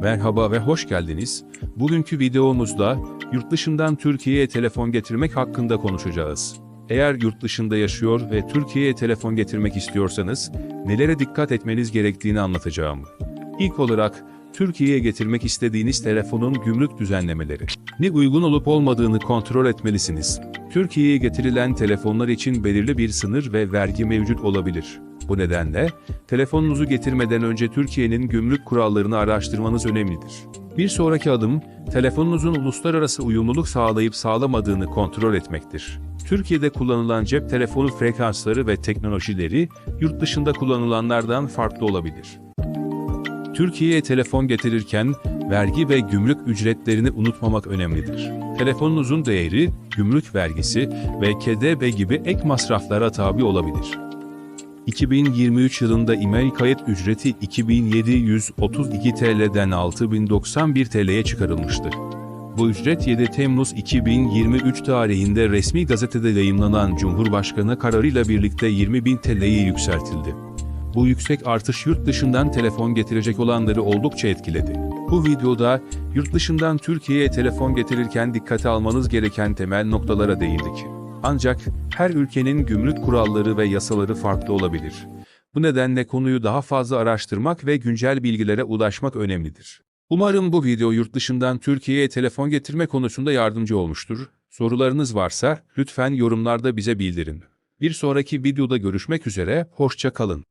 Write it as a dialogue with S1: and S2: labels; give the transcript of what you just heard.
S1: Merhaba ve hoş geldiniz. Bugünkü videomuzda yurt dışından Türkiye'ye telefon getirmek hakkında konuşacağız. Eğer yurt dışında yaşıyor ve Türkiye'ye telefon getirmek istiyorsanız nelere dikkat etmeniz gerektiğini anlatacağım. İlk olarak Türkiye'ye getirmek istediğiniz telefonun gümrük düzenlemeleri. Ne uygun olup olmadığını kontrol etmelisiniz. Türkiye'ye getirilen telefonlar için belirli bir sınır ve vergi mevcut olabilir. Bu nedenle telefonunuzu getirmeden önce Türkiye'nin gümrük kurallarını araştırmanız önemlidir. Bir sonraki adım, telefonunuzun uluslararası uyumluluk sağlayıp sağlamadığını kontrol etmektir. Türkiye'de kullanılan cep telefonu frekansları ve teknolojileri yurt dışında kullanılanlardan farklı olabilir. Türkiye'ye telefon getirirken vergi ve gümrük ücretlerini unutmamak önemlidir. Telefonunuzun değeri, gümrük vergisi ve KDV gibi ek masraflara tabi olabilir. 2023 yılında e-mail kayıt ücreti 2732 TL'den 6091 TL'ye çıkarılmıştı. Bu ücret 7 Temmuz 2023 tarihinde resmi gazetede yayımlanan Cumhurbaşkanı kararıyla birlikte 20.000 TL'ye yükseltildi. Bu yüksek artış yurt dışından telefon getirecek olanları oldukça etkiledi. Bu videoda yurt dışından Türkiye'ye telefon getirirken dikkate almanız gereken temel noktalara değindik. Ancak her ülkenin gümrük kuralları ve yasaları farklı olabilir. Bu nedenle konuyu daha fazla araştırmak ve güncel bilgilere ulaşmak önemlidir. Umarım bu video yurt dışından Türkiye'ye telefon getirme konusunda yardımcı olmuştur. Sorularınız varsa lütfen yorumlarda bize bildirin. Bir sonraki videoda görüşmek üzere, hoşça kalın.